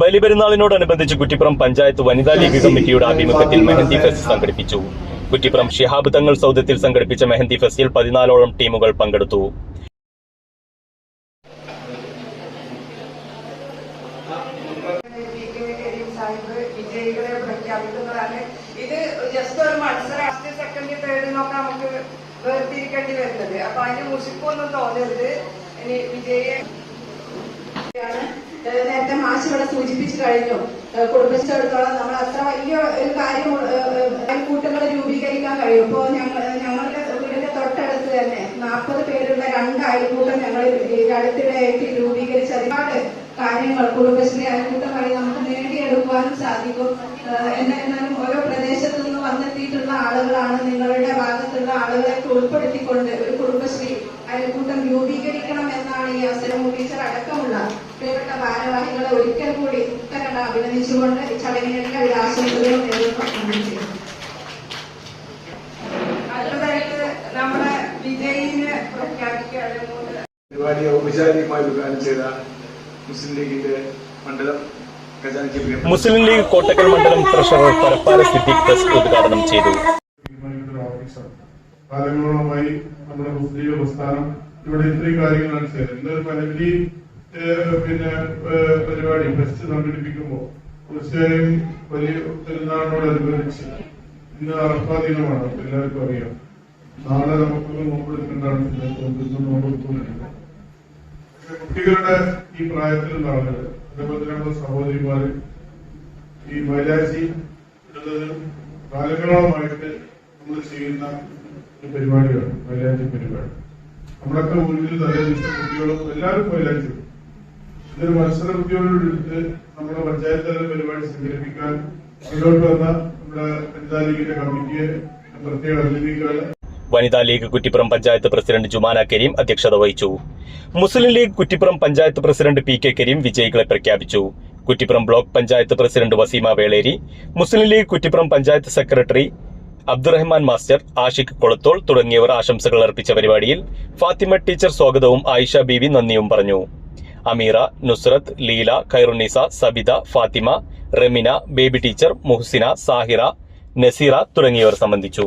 ബലിപെരുന്നാളിനോടനുബന്ധിച്ച് കുറ്റിപ്പുറം പഞ്ചായത്ത് വനിതാ ലീഗ് കമ്മിറ്റിയുടെ ആഭിമുഖ്യത്തിൽ മെഹന്തി ഫെസ്റ്റ് സംഘടിപ്പിച്ചു. കുറ്റിപ്പുറം ഷിഹാബ് തങ്ങൾ സൗദത്തിൽ സംഘടിപ്പിച്ച മെഹന്തി ഫെസ്റ്റിൽ പതിനാലോളം ടീമുകൾ പങ്കെടുത്തു. നേരത്തെ മാഷ് ഇവിടെ സൂചിപ്പിച്ചു കഴിഞ്ഞു. കുടുംബശ്രീടത്തോളം നമ്മൾ അത്ര വലിയ ഒരു കാര്യം കൂട്ടങ്ങൾ രൂപീകരിക്കാൻ കഴിയും. ഇപ്പോൾ ഞങ്ങൾ ഞങ്ങളുടെ വീടിന്റെ തൊട്ടടുത്ത് തന്നെ നാൽപ്പത് പേരുള്ള രണ്ട് അയൽക്കൂട്ടം ഞങ്ങൾ അടുത്തിടെയായിട്ട് രൂപീകരിച്ച ഒരുപാട് കാര്യങ്ങൾ കുടുംബശ്രീ അയൽക്കൂട്ടം വഴി നമുക്ക് നേടിയെടുക്കുവാനും സാധിക്കും. എന്നാലും ഓരോ പ്രദേശത്തു നിന്ന് വന്നെത്തിയിട്ടുള്ള ആളുകളാണ് നിങ്ങളുടെ ഭാഗത്തുള്ള ആളുകളെ ഉൾപ്പെടുത്തിക്കൊണ്ട് ഒരു കുടുംബശ്രീ അയൽക്കൂട്ടം രൂപീകരിക്കണം ഈ അവസരം ടീച്ചർ അടക്കമുള്ള പ്രിയപ്പെട്ട ഭാരവാഹികളെ ഒരിക്കൽ കൂടി ഉത്തരണ്ട അഭിനന്ദിച്ചുകൊണ്ട് ഈ ചടങ്ങിന് എല്ലാവിധ ആശംസകളും നേരിടുന്നു അടുത്തതായിട്ട് നമ്മുടെ വിജയിനെ പ്രഖ്യാപിക്കുകയാണ് പരിപാടി ഔപചാരികമായി ഉദ്ഘാടനം ചെയ്ത മുസ്ലിം ലീഗിന്റെ മണ്ഡലം മുസ്ലിം ലീഗ് കോട്ടക്കൽ മണ്ഡലം ട്രഷറർ പരപ്പാല സിദ്ദീഖ് ഫെസ്റ്റ് ഉദ്ഘാടനം ചെയ്തു. കാലങ്ങളോളമായി നമ്മുടെ മുസ്ലിം പ്രസ്ഥാനം ഇവിടെ ഇത്രയും കാര്യങ്ങളാണ് ചെയ്തത്. എന്തൊരു ഫാമിലി പിന്നെ പരിപാടി ഫെസ്റ്റ് സംഘടിപ്പിക്കുമ്പോൾ തീർച്ചയായും വലിയ പെരുന്നാളിനോടനുബന്ധിച്ച് ഇന്ന് അറഫാ ദിനമാണ്. എല്ലാവർക്കും അറിയാം. നാളെ നമുക്ക് നോമ്പെടുക്കേണ്ടതാണ് നോമ്പെടുത്തുകൊണ്ടിരിക്കുന്നത് പക്ഷെ കുട്ടികളുടെ ഈ പ്രായത്തിലുള്ള ആളുകൾ അതേപോലെ തന്നെ നമ്മുടെ സഹോദരിമാര് ഈ മൈലാജി എന്നത് കാലങ്ങളോളമായിട്ട് നമ്മൾ ചെയ്യുന്ന പരിപാടിയാണ് മൈലാഞ്ചി പരിപാടി. നമ്മളൊക്കെ വീട്ടിൽ തലേദിവസം കുട്ടികളും എല്ലാവരും പോയാലും. ഇതൊരു മത്സര ബുദ്ധിയോടെടുത്ത് നമ്മുടെ പഞ്ചായത്ത് തല പരിപാടി സംഘടിപ്പിക്കാൻ മുന്നോട്ട് വന്ന നമ്മുടെ വനിതാ ലീഗിന്റെ കമ്മിറ്റിയെ പ്രത്യേകം അഭിനന്ദിക്കുകയാണ്. വനിതാ ലീഗ് കുറ്റിപ്പുറം പഞ്ചായത്ത് പ്രസിഡന്റ് ജുമാന കരീം അധ്യക്ഷത വഹിച്ചു. Muslim League Kuttippuram panchayat president P K Kareem വിജയികളെ പ്രഖ്യാപിച്ചു. Kuttippuram block panchayat president Waseema Veleri Muslim League Kuttippuram panchayat secretary Abdurahman master Ashiq Kolathol തുടങ്ങിയവർ ആശംസകൾ അർപ്പിച്ച പരിപാടിയിൽ ഫാത്തിമ ടീച്ചർ സ്വാഗതവും ആയിഷ ബീവി നന്ദിയും പറഞ്ഞു. അമീറ നുസ്രത്ത് ലീല ഖൈറുനിസ സബിത ഫാത്തിമ റെമിന ബേബി ടീച്ചർ മുഹ്സിന സാഹിറ നസീറ തുടങ്ങിയവർ സംബന്ധിച്ചു.